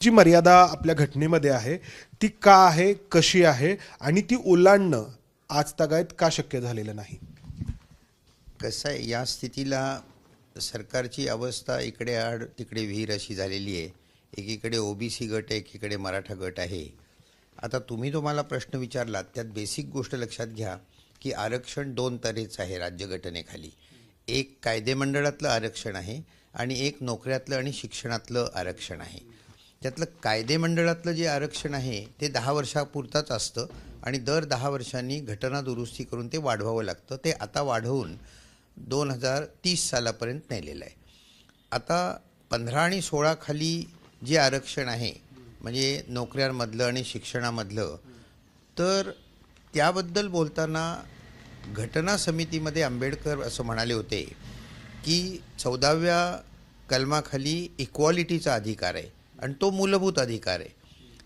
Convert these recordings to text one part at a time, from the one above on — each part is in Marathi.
जी मर्यादा आपल्या घटनेमध्ये आहे ती का आहे कशी आहे आणि ती ओलांडणं आज तगायत का शक्य झालेलं नाही? कसं आहे या स्थितीला सरकारची अवस्था इकडे आड तिकडे विहीर अशी झालेली आहे. एकीकडे ओबीसी गट आहे एकीकडे मराठा गट आहे. आता तुम्ही जो मला प्रश्न विचारलात त्यात बेसिक गोष्ट लक्षात घ्या की आरक्षण दोन तऱ्हेचं आहे राज्यघटनेखाली एक कायदेमंडळातलं आरक्षण आहे आणि एक नोकऱ्यातलं आणि शिक्षणातलं आरक्षण आहे. त्यातलं कायदेमंडळातलं जे आरक्षण आहे ते दहा वर्षापुरताच असतं आणि दर दहा वर्षांनी घटना दुरुस्ती करून ते वाढवावं लागतं. ते आता वाढवून दोन हजार तीस सालापर्यंत नेलेलं आहे. आता पंधरा आणि सोळा खाली जे आरक्षण आहे म्हणजे नोकऱ्यांमधलं आणि शिक्षणामधलं तर त्याबद्दल बोलताना घटना समितीमध्ये आंबेडकर असं म्हणाले होते की चौदाव्या कलमाखाली इक्वालिटीचा अधिकार आहे. आणि तो मूलभूत अधिकार आहे.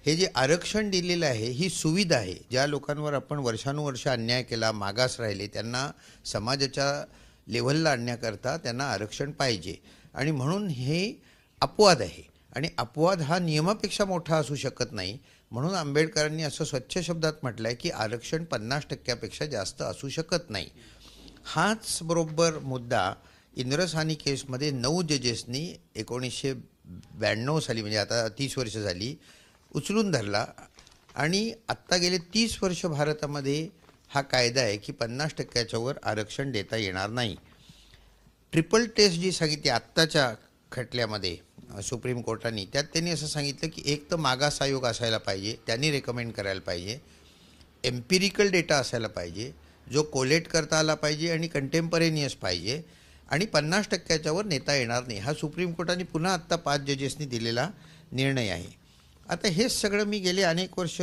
हे जे आरक्षण दिलेलं आहे ही सुविधा आहे ज्या लोकांवर आपण वर्षानुवर्ष अन्याय केला मागास राहिले त्यांना समाजाच्या लेव्हलला आणण्याकरता त्यांना आरक्षण पाहिजे. आणि म्हणून हे अपवाद आहे. आणि अपवाद हा नियमापेक्षा मोठा असू शकत नाही. म्हणून आंबेडकरांनी असं स्वच्छ शब्दात म्हटलं आहे की आरक्षण पन्नास टक्क्यापेक्षा जास्त असू शकत नाही. हाच बरोबर मुद्दा इंद्रसानी केसमध्ये नऊ जजेसनी एकोणीसशे ब्याण्णव साली म्हणजे आता तीस वर्ष झाली उचलून धरला. आणि आत्ता गेले तीस वर्ष भारतामध्ये हा कायदा आहे की पन्नास टक्क्याच्या वर आरक्षण देता येणार नाही. ट्रिपल टेस्ट जी सांगितली आत्ताच्या खटल्यामध्ये सुप्रीम कोर्टाने त्यात त्यांनी असं सांगितलं की एक तर मागास आयोग असायला पाहिजे त्यांनी रेकमेंड करायला पाहिजे. एम्पिरिकल डेटा असायला पाहिजे जो कोलेट करता आला पाहिजे आणि कंटेम्परेनियस पाहिजे. आणि पन्नास टक्क्याच्यावर नेता येणार नाही. हा सुप्रीम कोर्टाने पुन्हा आत्ता पाच जजेसनी दिलेला निर्णय आहे. आता हेच सगळं मी गेले अनेक वर्ष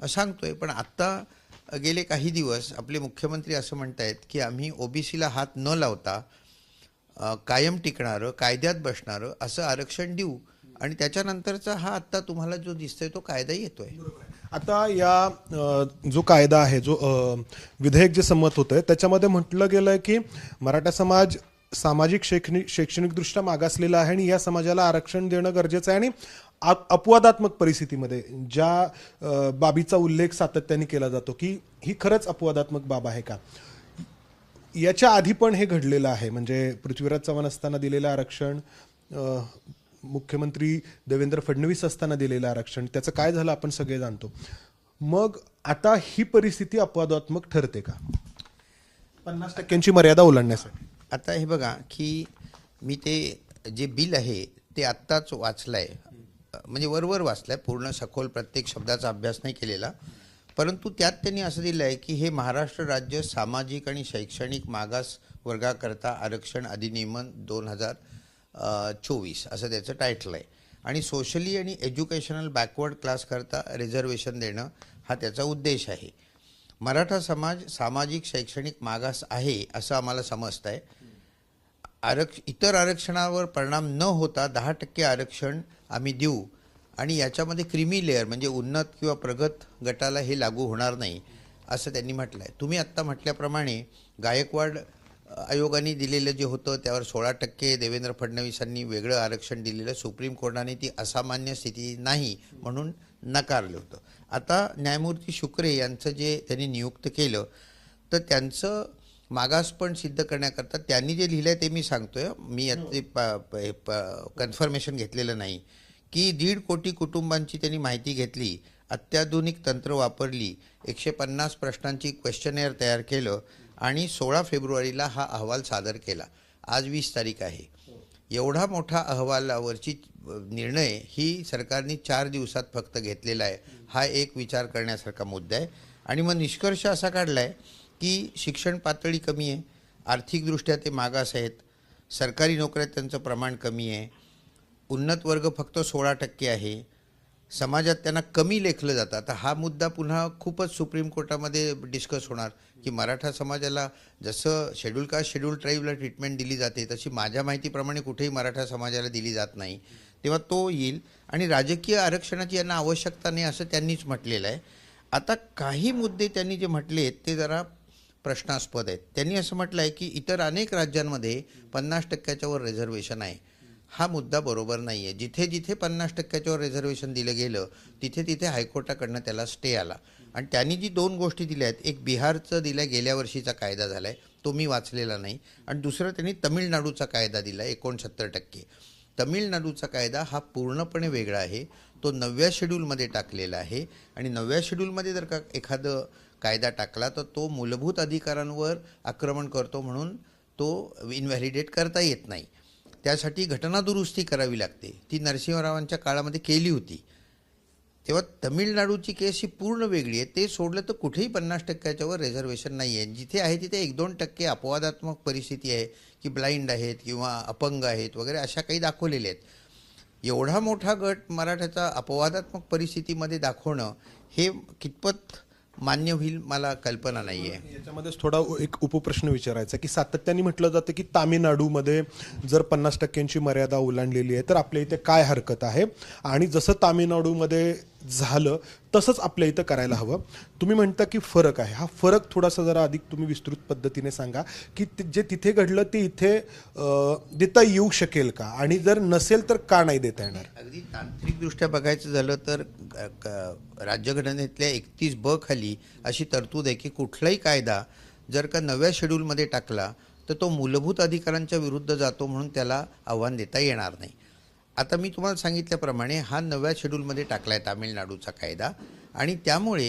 सांगतो आहे पण आत्ता गेले काही दिवस आपले मुख्यमंत्री असं म्हणत आहेत की आम्ही ओबीसीला हात न लावता कायम टिकणारं कायद्यात बसणारं असं आरक्षण देऊ. आणि त्याच्यानंतरचा हा आत्ता तुम्हाला जो दिसतोय तो कायदा येतोय. आता या जो कायदा आहे जो विधेयक जे संमत होतं आहे त्याच्यामध्ये म्हटलं गेलं आहे की मराठा समाज सामाजिक शैक्षणिक शैक्षणिकदृष्ट्या मागासलेला आहे आणि या समाजाला आरक्षण देणं गरजेचं आहे आणि अपवादात्मक परिस्थितीमध्ये ज्या बाबीचा उल्लेख सातत्याने केला जातो की ही खरंच अपवादात्मक बाब आहे का? याच्या आधी पण हे घडलेलं आहे. म्हणजे पृथ्वीराज चव्हाण असताना दिलेलं आरक्षण मुख्यमंत्री देवेंद्र फडणवीस असताना दिलेलं आरक्षण त्याचं काय झालं आपण सगळे जाणतो. मग आता ही परिस्थिती अपवादात्मक ठरते का? पन्नास टक्क्यांची मर्यादा ओलांडण्यासाठी. आता हे बघा की मी ते जे बिल आहे ते आत्ताच वाचलं आहे म्हणजे वरवर वाचलं आहे पूर्ण सखोल प्रत्येक शब्दाचा अभ्यास नाही केलेला. परंतु त्यात त्यांनी असं दिलं आहे की हे महाराष्ट्र राज्य सामाजिक आणि शैक्षणिक मागास वर्गाकरता आरक्षण अधिनियमन दोन हजार चोवीस असं त्याचं टायटल आहे. आणि सोशली आणि एज्युकेशनल बॅकवर्ड क्लासकरता रिझर्वेशन देणं हा त्याचा उद्देश आहे. मराठा समाज सामाजिक शैक्षणिक मागास आहे असं आम्हाला समजतं आहे आरक्ष इतर आरक्षणावर परिणाम न होता दहा टक्के आरक्षण आम्ही देऊ. आणि याच्यामध्ये क्रिमी लेअर म्हणजे उन्नत किंवा प्रगत गटाला हे लागू होणार नाही असं त्यांनी म्हटलं आहे तुम्ही आत्ता म्हटल्याप्रमाणे गायकवाड आयोगाने दिलेलं जे होतं त्यावर सोळा टक्के देवेंद्र फडणवीसांनी वेगळं आरक्षण दिलेलं सुप्रीम कोर्टाने ती असामान्य स्थिती नाही म्हणून नकारलं होतं. आता न्यायमूर्ती शुक्रे यांचं जे त्यांनी नियुक्त केलं तर त्यांचं मागासपण सिद्ध करण्याकरता त्यांनी जे लिहिलं आहे ते मी सांगतोय. मी याचे कन्फर्मेशन घेतलेलं नाही. की दीड कोटी कुटुंबांची त्यांनी माहिती घेतली अत्याधुनिक तंत्र वापरली एकशे पन्नास प्रश्नांची क्वेश्चनेअर तयार केलं आणि सोळा फेब्रुवारीला हा अहवाल सादर केला. आज वीस तारीख आहे. एवढा मोठा अहवालावरची निर्णय ही सरकारने चार दिवसात फक्त घेतलेला आहे. हा एक विचार करण्यासारखा मुद्दा आहे. आणि मग निष्कर्ष असा काढला आहे की शिक्षण पातळी कमी आहे आर्थिकदृष्ट्या ते मागास आहेत सरकारी नोकऱ्यात त्यांचं प्रमाण कमी आहे उन्नत वर्ग फक्त सोळा टक्के आहे समाजात त्यांना कमी लेखलं जातं. आता हा मुद्दा पुन्हा खूपच सुप्रीम कोर्टामध्ये डिस्कस होणार की मराठा समाजाला जसं शेड्यूल कास्ट शेड्यूल ट्राईबला ट्रीटमेंट दिली जाते तशी माझ्या माहितीप्रमाणे कुठेही मराठा समाजाला दिली जात नाही. तेव्हा तो येईल आणि राजकीय आरक्षणाची यांना आवश्यकता नाही असं त्यांनीच म्हटलेलं आहे. आता काही मुद्दे त्यांनी जे म्हटले आहेत ते जरा प्रश्नास्पद आहेत. त्यांनी असं म्हटलं आहे की इतर अनेक राज्यांमध्ये पन्नास टक्क्याच्या वर रिझर्वेशन आहे. हा मुद्दा बरोबर नाही आहे जिथे जिथे पन्नास टक्क्याच्यावर रिझर्वेशन दिलं गेलं तिथे तिथे हायकोर्टाकडनं त्याला स्टे आला. आणि त्यांनी जी दोन गोष्टी दिल्या आहेत एक बिहारचं दिलं गेल्या वर्षीचा कायदा झाला आहे तो मी वाचलेला नाही. आणि दुसरं त्यांनी तमिळनाडूचा कायदा दिला आहे एकोणसत्तर टक्के. तमिळनाडूचा कायदा हा पूर्णपणे वेगळा आहे. तो नवव्या शेड्यूलमध्ये टाकलेला आहे. आणि नवव्या शेड्यूलमध्ये जर का एखादं कायदा टाकला तर तो मूलभूत अधिकारांवर आक्रमण करतो म्हणून तो इनव्हॅलिडेट करता येत नाही. त्यासाठी घटना दुरुस्ती करावी लागते. ती नरसिंहरावांच्या काळामध्ये केली होती. तेव्हा तमिळनाडूची केस ही पूर्ण वेगळी आहे. ते सोडलं तर कुठेही पन्नास टक्क्याच्यावर रिझर्वेशन नाही आहे. जिथे आहे तिथे एक दोन टक्के अपवादात्मक परिस्थिती आहे की ब्लाइंड आहेत किंवा अपंग आहेत वगैरे अशा काही दाखवलेल्या आहेत. एवढा मोठा गट मराठ्याचा अपवादात्मक परिस्थितीमध्ये दाखवणं हे कितपत मान्य होईल मला कल्पना नाही आहे याच्यामध्येच थोडा एक उपप्रश्न विचारायचा की सातत्याने म्हटलं जातं की तामिळनाडूमध्ये जर पन्नास टक्क्यांची मर्यादा ओलांडलेली आहे तर आपल्या इथे काय हरकत आहे? आणि जसं तामिळनाडूमध्ये झालं तसंच आपल्या इथं करायला हवं. तुम्ही म्हणता की फरक आहे. हा फरक थोडासा जरा अधिक तुम्ही विस्तृत पद्धतीने सांगा की जे तिथे घडलं ते इथे देता येऊ शकेल का? आणि जर नसेल तर का नाही देता येणार? अगदी तांत्रिकदृष्ट्या बघायचं झालं तर राज्यघटनेतल्या एकतीस ब खाली अशी तरतूद आहे की कुठलाही कायदा जर का नव्या शेड्यूलमध्ये टाकला तर तो मूलभूत अधिकारांच्या विरुद्ध जातो म्हणून त्याला आव्हान देता येणार नाही. आता मी तुम्हाला सांगितल्याप्रमाणे हा नव्या शेड्यूलमध्ये टाकला आहे तामिळनाडूचा कायदा आणि त्यामुळे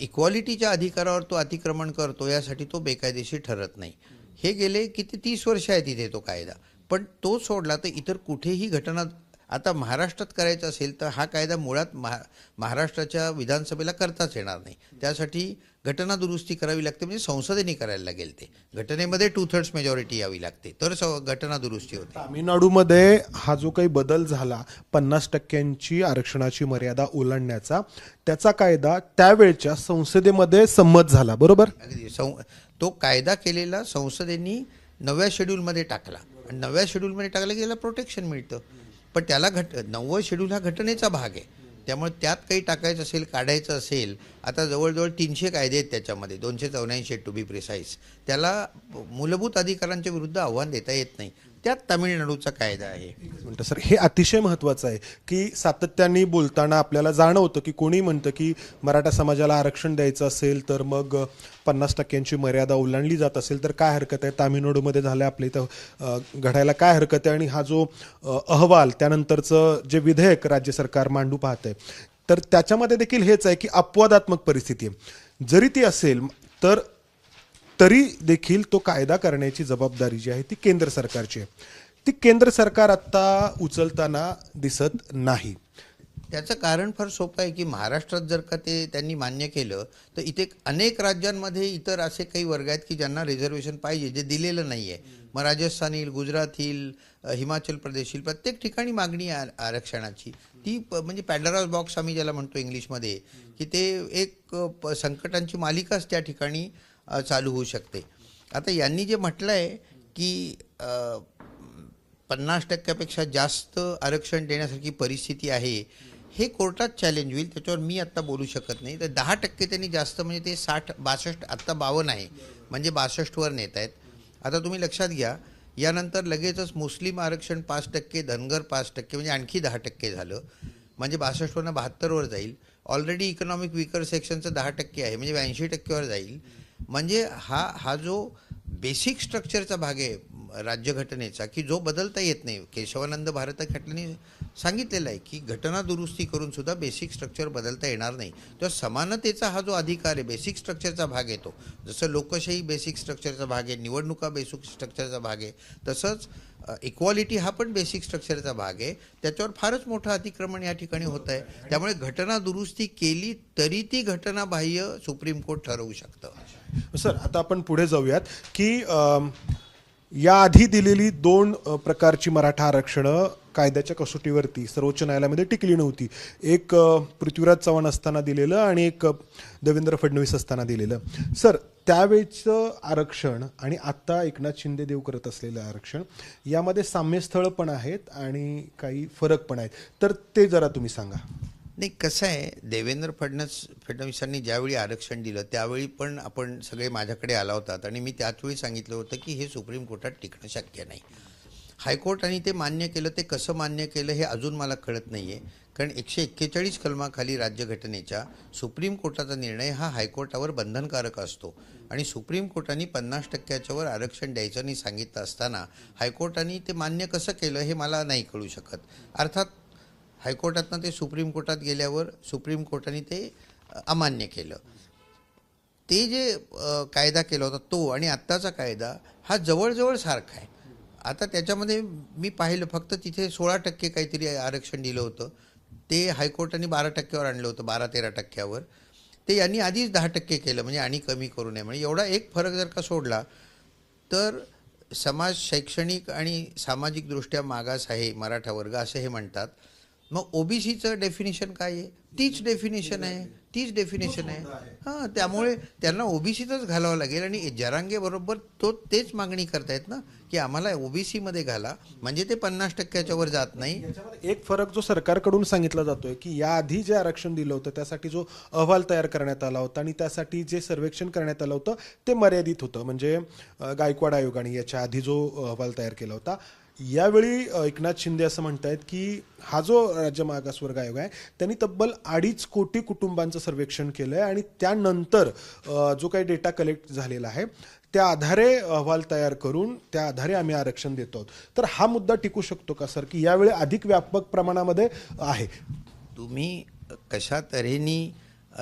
इक्वालिटीच्या अधिकारावर तो अतिक्रमण करतो यासाठी तो बेकायदेशीर ठरत नाही. हे गेले किती तीस वर्ष आहे तिथे तो कायदा. पण तो सोडला तर इतर कुठेही घटना आता महाराष्ट्रात करायचं असेल तर हा कायदा मुळात महा महाराष्ट्राच्या विधानसभेला करताच येणार नाही. त्यासाठी घटना दुरुस्ती करावी लागते म्हणजे संसदेने करायला लागेल ते. घटनेमध्ये टू थर्ड्स मेजॉरिटी यावी लागते तर स- घटना दुरुस्ती होते. तामिळनाडूमध्ये हा जो काही बदल झाला पन्नास टक्क्यांची आरक्षणाची मर्यादा ओलांडण्याचा त्याचा कायदा त्यावेळच्या संसदेमध्ये संमत झाला बरोबर? अगदी. सं तो कायदा केलेला संसदेनी नव्या शेड्यूलमध्ये टाकला. आणि नव्या शेड्यूलमध्ये टाकला की त्याला प्रोटेक्शन मिळतं. पण त्याला घट नववं शेड्यूल हा घटनेचा भाग आहे. त्यामुळे त्यात काही टाकायचं असेल काढायचं असेल आता जवळजवळ तीनशे कायदे आहेत त्याच्यामध्ये दोनशे चौऱ्याऐंशी टू बी प्रिसाईज त्याला मूलभूत अधिकारांच्या विरुद्ध आव्हान देता येत नाही. त्यात तामिळनाडूचा कायदा आहे. म्हणतं सर हे अतिशय महत्त्वाचं आहे की सातत्याने बोलताना आपल्याला जाणवतं की कोणी म्हणतं की मराठा समाजाला आरक्षण द्यायचं असेल तर मग पन्नास टक्क्यांची मर्यादा ओलांडली जात असेल तर काय हरकत आहे? तामिळनाडूमध्ये झालं आपल्या इथं घडायला काय हरकत आहे? आणि हा जो अहवाल त्यानंतरचं जे विधेयक राज्य सरकार मांडू पाहत आहे तर त्याच्यामध्ये देखील हेच आहे की अपवादात्मक परिस्थिती आहे. जरी ती असेल तर तरी देखील तो कायदा करण्याची जबाबदारी जी आहे ती केंद्र सरकारची आहे. ती केंद्र सरकार आत्ता उचलताना दिसत नाही. त्याचं कारण फार सोपं आहे की महाराष्ट्रात जर का ते त्यांनी मान्य केलं तर इथे अनेक राज्यांमध्ये इतर असे काही वर्ग आहेत की ज्यांना रिझर्वेशन पाहिजे जे दिलेलं नाही आहे मग राजस्थान येईल गुजरात येईल हिमाचल प्रदेश येईल प्रत्येक ठिकाणी मागणी आ- आरक्षणाची. ती प- म्हणजे पॅडरास बॉक्स आम्ही ज्याला म्हणतो इंग्लिशमध्ये की ते एक प- संकटांची मालिकाच त्या ठिकाणी चालू होऊ शकते. आता यांनी जे म्हटलं आहे की पन्नास टक्क्यापेक्षा जास्त आरक्षण देण्यासारखी परिस्थिती आहे हे कोर्टात चॅलेंज होईल त्याच्यावर मी आत्ता बोलू शकत नाही. तर दहा टक्के त्यांनी जास्त म्हणजे ते साठ बासष्ट आत्ता बावन्न आहे म्हणजे बासष्टवर नेत आहेत. आता तुम्ही लक्षात घ्या यानंतर लगेचच मुस्लिम आरक्षण पाच टक्के धनगर पाच टक्के म्हणजे आणखी दहा टक्के झालं. म्हणजे बासष्टवरनं बहात्तरवर जाईल. ऑलरेडी इकॉनॉमिक विकर सेक्शनचं दहा टक्के आहे म्हणजे ऐंशी टक्क्यावर जाईल. म्हणजे हा हा जो बेसिक स्ट्रक्चरचा भाग आहे राज्यघटनेचा की जो बदलता येत नाही. केशवानंद भारत खटल्याने सांगितलेलं आहे की घटना दुरुस्ती करून सुद्धा बेसिक स्ट्रक्चर बदलता येणार नाही. तर समानतेचा हा जो अधिकार आहे बेसिक स्ट्रक्चरचा भाग येतो जसं लोकशाही बेसिक स्ट्रक्चरचा भाग आहे निवडणुका बेसिक स्ट्रक्चरचा भाग आहे तसंच इक्वालिटी हा पण बेसिक स्ट्रक्चरचा भाग आहे. त्याच्यावर फारच मोठं अतिक्रमण या ठिकाणी होत आहे. त्यामुळे घटना दुरुस्ती केली तरी ती घटना बाह्य सुप्रीम कोर्ट ठरवू शकतं. सर आता आपण पुढे जाऊयात की याआधी दिलेली दोन प्रकारची मराठा आरक्षणं कायद्याच्या कसोटीवरती सर्वोच्च न्यायालयामध्ये टिकली नव्हती. एक पृथ्वीराज चव्हाण असताना दिलेलं आणि एक देवेंद्र फडणवीस असताना दिलेलं. सर त्यावेळचं आरक्षण आणि आत्ता एकनाथ शिंदे देव करत असलेलं आरक्षण यामध्ये साम्यस्थळं पण आहेत आणि काही फरक पण आहेत. तर ते जरा तुम्ही सांगा. नाही कसं आहे देवेंद्र फडणवीस फडणवीसांनी ज्यावेळी आरक्षण दिलं त्यावेळी पण आपण सगळे माझ्याकडे आला होतात आणि मी त्याच वेळी सांगितलं होतं की हे सुप्रीम कोर्टात टिकणं शक्य नाही. हायकोर्टाने ते मान्य केलं ते कसं मान्य केलं हे अजून मला कळत नाही आहे कारण एकशे एक्केचाळीस कलमाखाली राज्यघटनेच्या सुप्रीम कोर्टाचा निर्णय हा हायकोर्टावर बंधनकारक असतो. आणि सुप्रीम कोर्टाने पन्नास टक्क्याच्यावर आरक्षण द्यायचं नाही सांगितलं असताना हायकोर्टाने ते मान्य कसं केलं हे मला नाही कळू शकत. अर्थात हायकोर्टातनं ते सुप्रीम कोर्टात गेल्यावर सुप्रीम कोर्टाने ते अमान्य केलं. ते जे कायदा केला होता तो आणि आत्ताचा कायदा हा जवळजवळ सारखा आहे. आता त्याच्यामध्ये मी पाहिलं फक्त तिथे सोळा टक्के काहीतरी आरक्षण दिलं होतं. ते हायकोर्टाने बारा टक्क्यावर आणलं होतं बारा तेरा टक्क्यावर. ते यांनी आधीच दहा टक्के केलं म्हणजे आणि कमी करू नये म्हणजे एवढा एक फरक जर का सोडला तर समाज शैक्षणिक आणि सामाजिकदृष्ट्या मागास आहे मराठा वर्ग असं हे म्हणतात. मग ओबीसीचं डेफिनेशन काय आहे? तीच डेफिनेशन आहे. तीच डेफिनेशन आहे. हां त्यामुळे त्यांना ओबीसीतच घालावं लागेल आणि जरांगेबरोबर तो तेच मागणी करतायत ना की आम्हाला ओबीसीमध्ये घाला. म्हणजे ते पन्नास टक्क्याच्या वर जात नाही. एक फरक जो सरकारकडून सांगितला जातोय की याआधी जे आरक्षण दिलं होतं त्यासाठी जो अहवाल तयार करण्यात आला होता आणि त्यासाठी जे सर्वेक्षण करण्यात आलं होतं ते मर्यादित होतं. म्हणजे गायकवाड आयोगाने याच्या आधी जो अहवाल तयार केला होता. यावेळी एकनाथ शिंदे असं म्हणत आहेत की हा जो राज्य मागासवर्ग आयोग आहे त्यांनी तब्बल अडीच कोटी कुटुंबांचं सर्वेक्षण केलं आहे आणि त्यानंतर जो काही डेटा कलेक्ट झालेला आहे त्या आधारे अहवाल तयार करून त्या आधारे आम्ही आरक्षण देतो आहोत. तर हा मुद्दा टिकू शकतो का सर? की यावेळी अधिक व्यापक प्रमाणामध्ये आहे? तुम्ही कशा तऱ्हेनी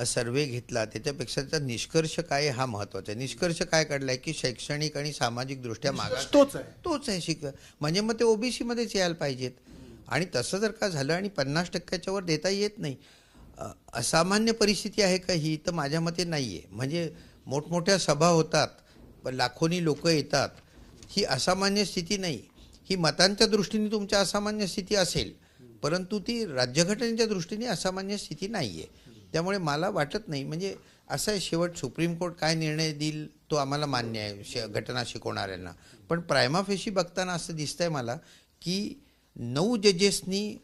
सर्वे घेतला त्याच्यापेक्षा त्याचा निष्कर्ष काय आहे हा महत्त्वाचा आहे. निष्कर्ष काय काढलाय की शैक्षणिक आणि सामाजिक दृष्ट्या मागास तोच आहे. तोच आहे शिक म्हणजे मग ते ओबीसी मध्येच यायला पाहिजेत. आणि तसं जर का झालं आणि पन्नास टक्क्याच्या वर देता येत नाही असामान्य परिस्थिती आहे का ही? तर माझ्या मते नाही आहे म्हणजे मोठमोठ्या सभा होतात लाखोनी लोक येतात. ही असामान्य स्थिती नाही. ही मतांच्या दृष्टीने तुमच्या असामान्य स्थिती असेल परंतु ती राज्यघटनेच्या दृष्टीने असामान्य स्थिती नाही आहे त्यामुळे मला वाटत नाही. म्हणजे असं आहे शेवट सुप्रीम कोर्ट काय निर्णय देईल तो आम्हाला मान्य आहे श घटना शिकवणाऱ्यांना. पण प्रायमाफेशी बघताना असं दिसतंय मला की नऊ जजेसनी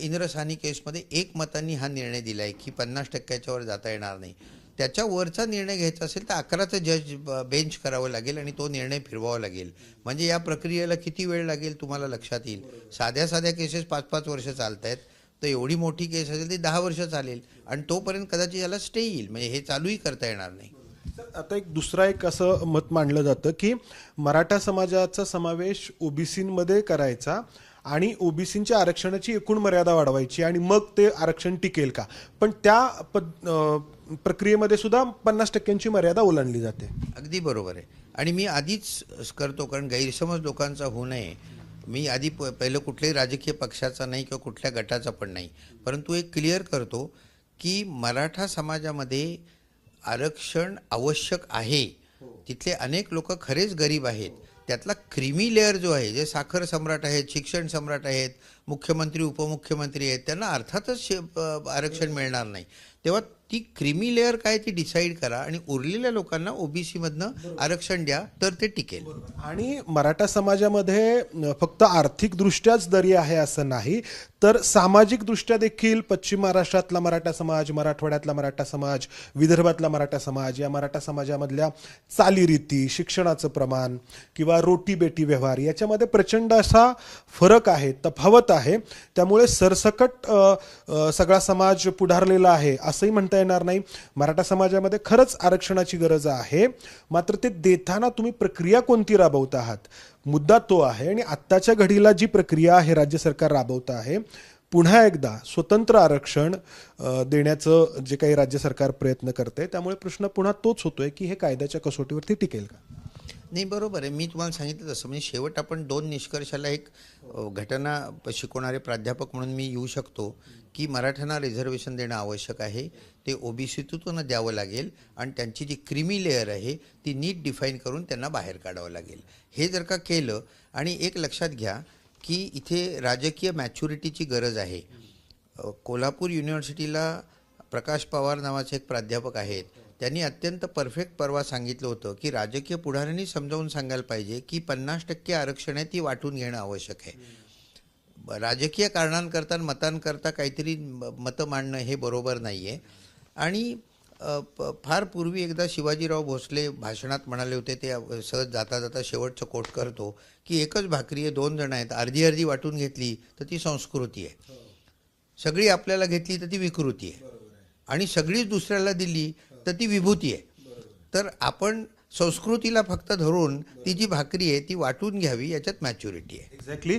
इंद्रसानी केसमध्ये एक मतांनी हा निर्णय दिला आहे की पन्नास टक्क्याच्यावर जाता येणार नाही. त्याच्या वरचा निर्णय घ्यायचा असेल तर अकराचं जज ब- बेंच करावं लागेल आणि तो निर्णय फिरवावा लागेल. म्हणजे या प्रक्रियेला किती वेळ लागेल तुम्हाला लक्षात येईल. साध्या साध्या केसेस पाच पाच वर्ष चालत आहेत तर एवढी मोठी केस असेल ती दहा वर्ष चालेल. आणि तोपर्यंत कदाचित याला स्टे येईल. म्हणजे हे चालूही करता येणार नाही. तर आता एक दुसरा एक असं मत मांडलं जातं की मराठा समाजाचा समावेश ओबीसीमध्ये करायचा आणि ओबीसीच्या आरक्षणाची एकूण मर्यादा वाढवायची आणि मग ते आरक्षण टिकेल का? पण त्या पद प्रक्रियेमध्ये सुद्धा पन्नास टक्क्यांची मर्यादा ओलांडली जाते. अगदी बरोबर आहे. आणि मी आधीच करतो कारण गैरसमज लोकांचा होऊ नये. मी आधी प पहिलं कुठल्याही राजकीय पक्षाचा नाही किंवा कुठल्या गटाचा पण नाही. परंतु एक क्लिअर करतो की मराठा समाजामध्ये आरक्षण आवश्यक आहे. तिथले अनेक लोक खरेच गरीब आहेत. त्यातला क्रिमी लेअर जो आहे जे साखर सम्राट आहेत शिक्षण सम्राट आहेत मुख्यमंत्री उपमुख्यमंत्री आहेत त्यांना अर्थातच आरक्षण मिळणार नाही. तेव्हा ती क्रिमी लेअर काय ती डिसाईड करा आणि उरलेल्या लोकांना ओबीसी मधनं आरक्षण द्या तर ते टिकेल. आणि मराठा समाजामध्ये फक्त आर्थिकदृष्ट्याच दरी आहे असं नाही तर सामाजिकदृष्ट्या देखील पश्चिम महाराष्ट्रातला मराठा समाज मराठवाड्यातला मराठा समाज विदर्भातला मराठा समाज या मराठा समाजामधल्या चालीरीती शिक्षणाचं प्रमाण किंवा रोटी बेटी व्यवहार याच्यामध्ये प्रचंड असा फरक आहे तफावत आहे. त्यामुळे सरसकट सगळा समाज पुढारलेला आहे असंही म्हणता येणार नाही. मराठा समाजामध्ये खरंच आरक्षणाची गरज आहे. मात्र ते देताना तुम्ही प्रक्रिया कोणती राबवत आहात? मुद्दा तो आहे आणि आत्ताच्या घडीला जी प्रक्रिया हे राज्य सरकार राबवत आहे पुन्हा एकदा स्वतंत्र आरक्षण देण्याचं जे काही राज्य सरकार प्रयत्न करते त्यामुळे प्रश्न पुन्हा तोच होतोय की हे कायद्याच्या कसोटीवरती टिकेल का? नाही बरोबर आहे. मी तुम्हाला सांगितलं तसं. म्हणजे शेवट आपण दोन निष्कर्षाला एक घटना शिकवणारे प्राध्यापक म्हणून मी येऊ शकतो. की मराठ्यांना रिझर्वेशन देणं आवश्यक आहे. ते ओबीसीतून द्यावं लागेल आणि त्यांची जी क्रिमी लेअर आहे ती नीट डिफाईन करून त्यांना बाहेर काढावं लागेल. हे जर का केलं आणि एक लक्षात घ्या की इथे राजकीय मॅच्युरिटीची गरज आहे. कोल्हापूर युनिव्हर्सिटीला प्रकाश पवार नावाचे एक प्राध्यापक आहेत. त्यांनी अत्यंत परफेक्ट परवा सांगितलं होतं की राजकीय पुढाऱ्यांनी समजावून सांगायला पाहिजे की पन्नास टक्के आरक्षण आहे ती वाटून घेणं आवश्यक आहे. राजकीय कारणांकरता मतांकरता काहीतरी म- मतं मांडणं हे बरोबर नाही आहे आणि प- फार पूर्वी एकदा शिवाजीराव भोसले भाषणात म्हणाले होते ते सहज जाता जाता शेवटचं कोट करतो की एकच भाकरी आहे दोन जण आहेत अर्धी अर्धी वाटून घेतली तर ती संस्कृती आहे. सगळी आपल्याला घेतली तर ती विकृती आहे. आणि सगळीच दुसऱ्याला दिली तर ती विभूती आहे. तर आपण संस्कृतीला फक्त धरून ती जी भाकरी आहे ती वाटून घ्यावी याच्यात मॅच्युरिटी आहे. एक्झॅक्टली